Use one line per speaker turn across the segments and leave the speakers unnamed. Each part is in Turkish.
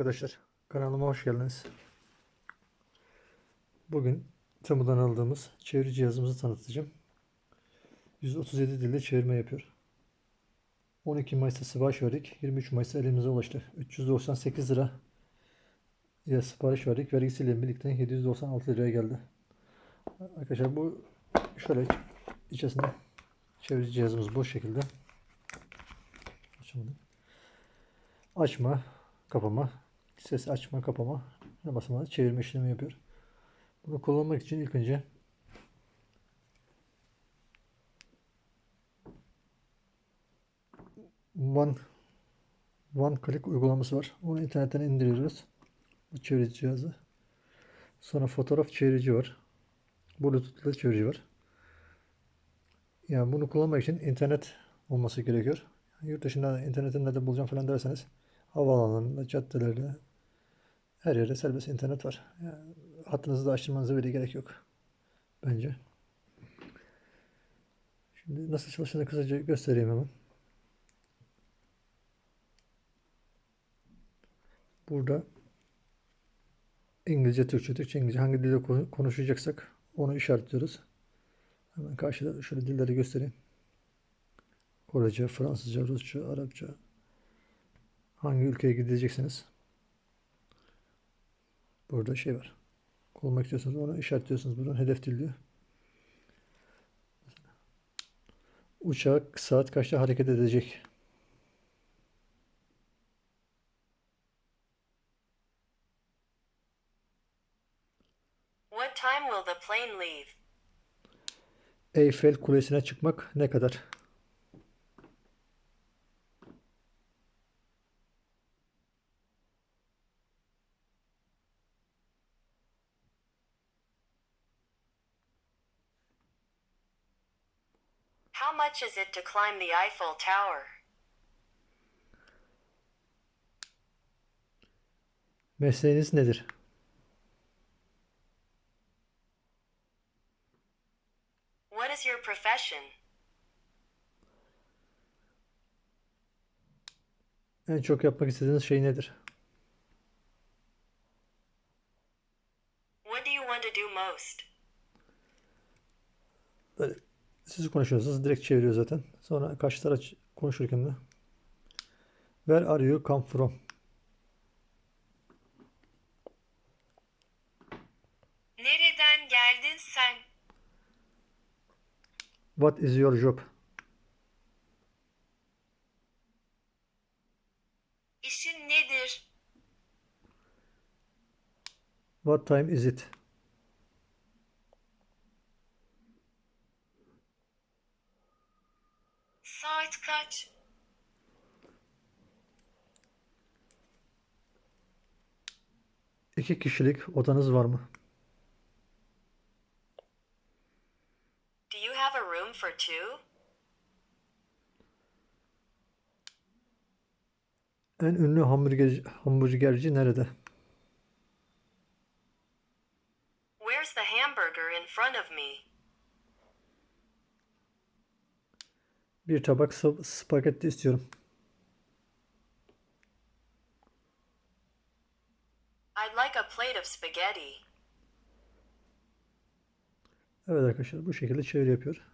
arkadaşlar. Kanalıma hoş geldiniz. Bugün Temu'dan aldığımız çeviri cihazımızı tanıtacağım. 137 dilde çevirme yapıyor. 12 Mayıs'ta sipariş verdik. 23 Mayıs'ta elimize ulaştı. 398 lira ya sipariş verdik. Vergisiyle birlikte 796 liraya geldi. Arkadaşlar bu şöyle içerisinde çevirici cihazımız bu şekilde. Açma, kapama, ses açma, kapama basamağı çevirme işlemi yapıyor. Bunu kullanmak için ilk önce One One Click uygulaması var. Onu internetten indiriyoruz. Bu çevirici cihazı. Sonra fotoğraf çevirici var. Bluetooth'lu çevirici var. Yani bunu kullanmak için internet olması gerekiyor. Yurt dışında internetin nerede bulacağım falan derseniz havaalanlarında, caddelerde her yerde serbest internet var. Yani hattınızı da açtırmanıza bile gerek yok. Bence. Şimdi nasıl çalıştığını kısaca göstereyim hemen. Burada İngilizce, Türkçe, Türkçe, İngilizce hangi dilde konuşacaksak onu işaretliyoruz. Hemen karşıda şöyle dilleri göstereyim. Korece, Fransızca, Rusça, Arapça. Hangi ülkeye gideceksiniz? Burada şey var. Olmak istiyorsanız onu işaretliyorsunuz. Buradan hedef dil diyor. Uçak saat kaçta hareket edecek?
What time will the plane leave?
Eyfel Kulesi'ne çıkmak ne kadar?
How much is it to climb the Eiffel Tower?
Mesleğiniz nedir?
What is your profession?
En çok yapmak istediğiniz şey nedir?
What do you want to do most?
Böyle siz konuşuyorsunuz direkt çeviriyor zaten. Sonra karşı taraf konuşurken de Where are you come from?
Nereden geldin sen?
What is your job?
İşin nedir?
What time is it?
Saat kaç?
İki kişilik odanız var mı?
Do you have a room for two?
En ünlü hamburgerci, hamburgerci nerede?
Where's the hamburger in front of me?
Bir tabak sp- spagetti istiyorum.
I'd like a plate of spaghetti.
Evet arkadaşlar bu şekilde çeviri yapıyor.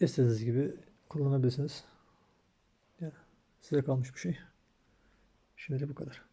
İstediğiniz gibi kullanabilirsiniz. Size kalmış bir şey. Şimdi bu kadar.